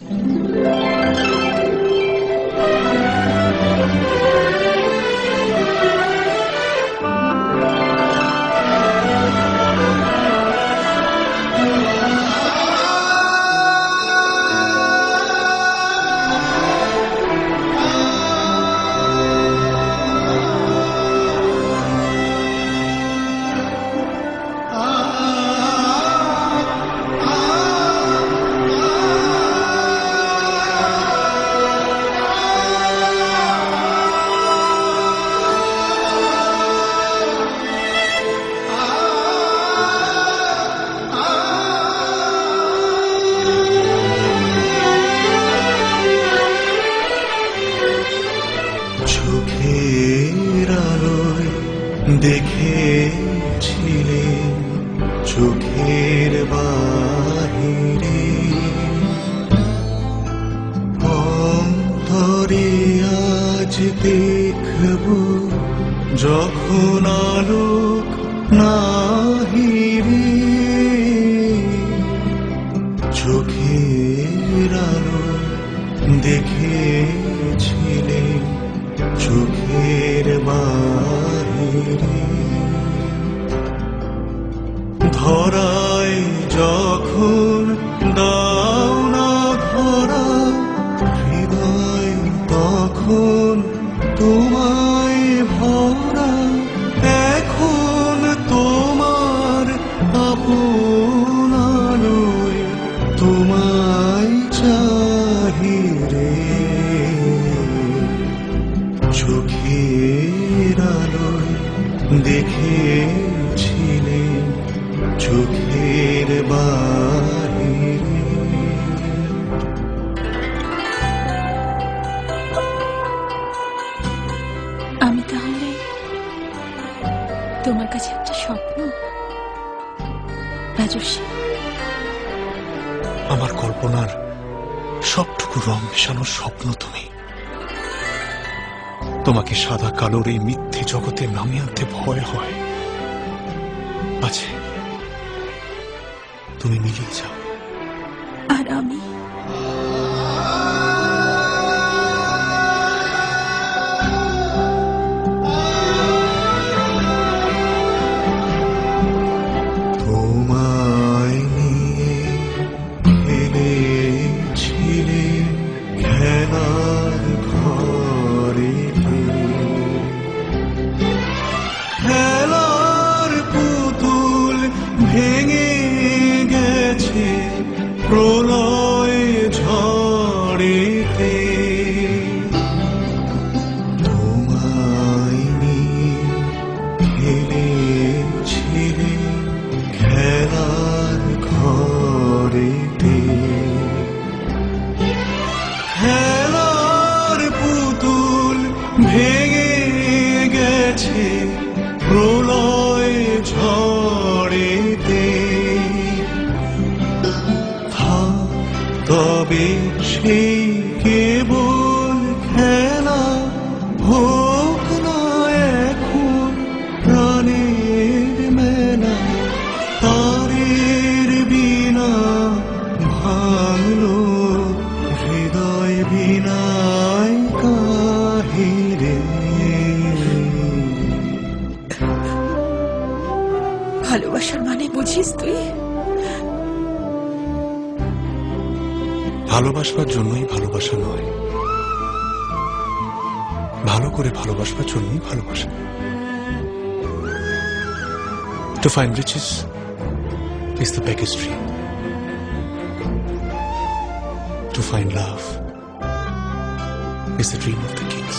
চোখের দেখেছিলে চোখের বাহিরে অন্তরে আজ দেখব যখন আলোক নাহিরে তখন তোমায় ভরা এখন তোমার আপন তোমায় চাহিরে চোখের আলোয় দেখেছিলে চোখের বাহিরে আমি তাহলে তোমার কাছে একটা স্বপ্ন? রাজস্বী আমার কল্পনার সবটুকু রং মেশানোর স্বপ্ন তুমি। তোমাকে সাদা কালোর এই মিথ্যে জগতে নামিয়ে আনতে ভয় হয়। আছে তুমি মিলিয়ে যাও। আর আমি? গেছে প্রলয় তবে সেই কেবল খেলা হোক না এখন, প্রাণের মেলা তারের বিনা ভাঙলো হৃদয় বিনায় কাহিরে। ভালোবাসার মানে বুঝিস তুই? ভালোবাসবার জন্যই ভালোবাসা নয় ভালো করে ভালোবাসবার জন্যই ভালোবাসা To find riches is the beggar's dream. To find love is the dream of the kings.